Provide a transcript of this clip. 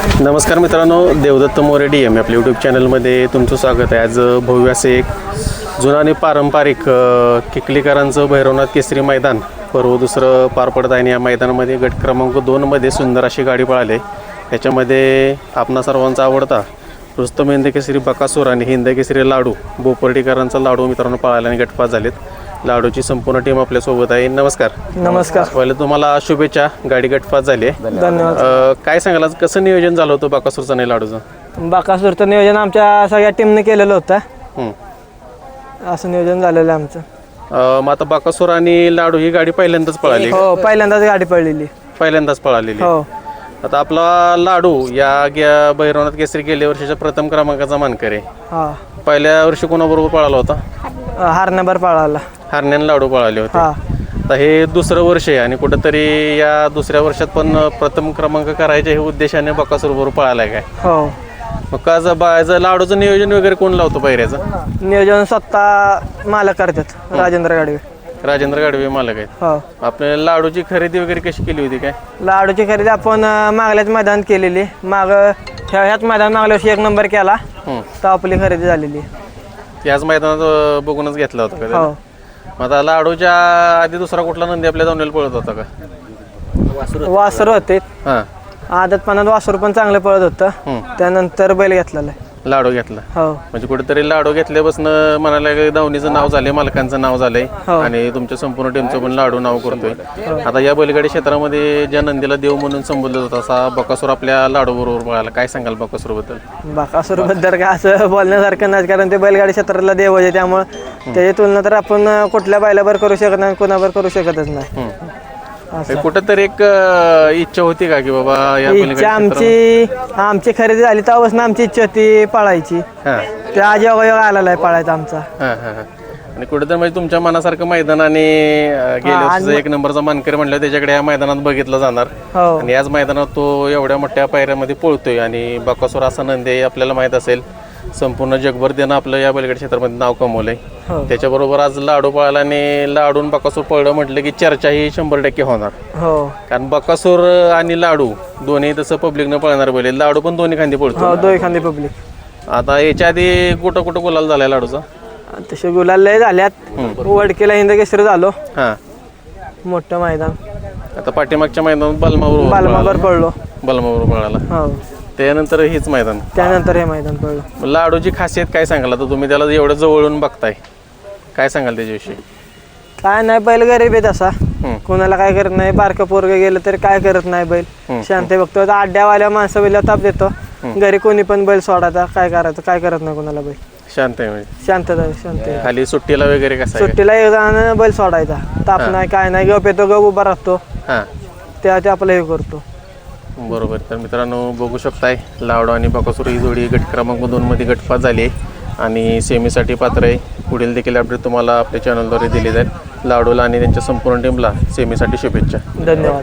नमस्कार मित्रांनो Devdatt More D M आपल्या यूट्यूब चॅनलमध्ये तुमचं स्वागत आहे. आज भव्य असे एक जुनं आणि पारंपरिक किकलीकरांचं भैरवनाथ केसरी मैदान पर्व दुसरं पार पडत आहे आणि या मैदानामध्ये गट क्रमांक दोनमध्ये सुंदर अशी गाडी पळाली. त्याच्यामध्ये आपणा सर्वांचा आवडता रुस्तम हिंद केसरी बकासूर आणि हिंद केसरी लाडू बोपर्डीकरांचा लाडू मित्रांनो पळाला आणि गटपात झालेत. लाडूची संपूर्ण टीम आपल्यासोबत आहे. नमस्कार. नमस्कार. पहिले तुम्हाला शुभेच्छा. गाडी गटपात झाली आहे. धन्यवाद. अ, काय सांगाल आज? कसं नियोजन झालं होतं बाकासूरचं आणि लाडूचं? बाकासूरचं नियोजन आमच्या सगळ्या टीमने केलेलं होतं. हं. असं नियोजन झालेलं आहे आमचं. अ, मग आता बाकासूर आणि लाडू ही गाडी पहिल्यांदाच पळाली. हो पहिल्यांदाच गाडी पडलेली पहिल्यांदाच पळालेली. हो. आता आपला लाडू या गे- भैरवनाथ केसरी गेल्या वर्षीच्या प्रथम क्रमांकाचा मानकर. आहे हा. पहिल्या वर्षी कोणाबरोबर पळाला होता? हार नंबर पळाला. हरण्यान लाडू पळाले होते. हा. आता हे दुसरं वर्ष आहे आणि कुठंतरी या दुसऱ्या वर्षात पण प्रथम क्रमांक करायच्या हे उद्देशाने बकासूर बरोबर पळालाय काय? हो. मग का ज- बा- ज- लाडूचं नियोजन वगैरे कोण लावतो पहिऱ्याचं नियोजन स्वतः मालक करतात राजेंद्र गाडवे. राजेंद्र गाडवे मालक आहेत. हो. आपल्या लाडूची खरेदी वगैरे कशी केली होती काय? लाडूची खरेदी आपण अं, मागल्याच मैदानात केलेली. माग ह्या- ह्याच मैदान मागल्या वर्षी एक नंबर केला. तर आपली खरेदी झालेली. याच मैदानात अं, बघूनच घेतला होता का हो. मग आता लाडूच्या आधी दुसरा कुठला नंदी आपल्या जाऊन पळत होता का? वासर होते. हां. आदतपणात वासर पण चांगलं पळत होतं. हं. त्यानंतर बैल घेतलेला आहे. लाडू घेतला. हो. म्हणजे कुठेतरी लाडू घेतल्यापासून म्हणायला दावणीचं नाव झालंय मालकांचं नाव झालंय. हो. आणि तुमच्या संपूर्ण टीमचं पण लाडू नाव करतोय. आता या बैलगाडी क्षेत्रामध्ये ज्या नंदीला देव म्हणून संबोधलं होतं असा बकासूर आपल्या लाडू बरोबर पळाला काय सांगाल बकासूरबद्दल बाकासूरबद्दल काय असं बोलण्यासारखं नाही कारण ते बैलगाडी क्षेत्राला देव आहे त्यामुळं त्याची तुलना तर आपण कुठल्या बैलावर करू शकत नाही कोणावर करू शकतच नाही. असं. कुठेतरी एक अं, इच्छा होती का की बाबा या इच्छा आमची आमची खरेदी झाली तेव्हापासून आमची इच्छा होती पळायची. हां. त्या आज योगायोग आलेला आहे पळायचा आमचा. हां हां हां. आणि कुठेतरी म्हणजे तुमच्या मनासारखं मैदान आणि अं, गेल्या वर्षीचा एक नंबरचा मानकरी म्हणलं त्याच्याकडे या मैदानात बघितलं जाणार. हो. आणि याच मैदानात तो एवढ्या मोठ्या पायऱ्यामध्ये पळतोय आणि बकासूर असा नंदी आहे आपल्याला माहीत असेल. संपूर्ण जगभर त्यानं आपलं या बैलगाडी क्षेत्रामध्ये नाव कमवलंय. हो. त्याच्याबरोबर आज लाडू पळाला आणि लाडून बकासूर पळलं म्हटलं की चर्चा ही शंभर टक्के होणार. हो. कारण बकासूर आणि लाडू दोन्ही तसं पब्लिकनं पळणार बैल आहेत. लाडू पण दोन्ही खांदी पळतो. हो दोन खांदी पब्लिक आता याच्या आधी कुठं कुठं गुलाल झालाय लाडूचा? तसे गुलाल लय झाल्यात. वडकेला हिंद केसरी झालो. हां. मोठं मैदान. आता पाठीमागच्या मैदानात बलमावर बालमावर पडलो बलमावर पळाला. हो. त्यानंतर हेच मैदान. त्यानंतर हे मैदान पडलं लाडूची खासियत काय सांगाल? आता तुम्ही त्याला एवढं जवळून बघताय. काय सांगाल त्याच्याविषयी? काय नाही बैल गरीब आहे तसा. कोणाला काय करत नाही बारकं पोरग गेलं तरी काय करत नाही बैल. शांत बघतो. आता अड्ड्यावाल्या माणसं बैल ताप देतो. घरी कोणी पण बैल सोडायचा काय करायचं काय करत नाही कोणाला बैल. शांत आहे म्हणजे. शांतता शांत आहे. खाली सुट्टीला वगैरे कसं आहे? सुट्टीला एक जण बैल सोडायचा. ताप नाही काय नाही गप येतो गप उभा राहतो. हां. त्या ते आपलं हे करतो. बरोबर. तर मित्रांनो बघू शकताय लावडो आणि बकासूर ही जोडी गट क्रमांक दोनमध्ये गटपात झाली आहे. आणि सेमीसाठी पात्र आहे. पुढील देखील अपडेट तुम्हाला आपल्या चॅनलद्वारे दिली जाईल. लावडोला आणि त्यांच्या संपूर्ण टीमला सेमीसाठी शुभेच्छा. धन्यवाद.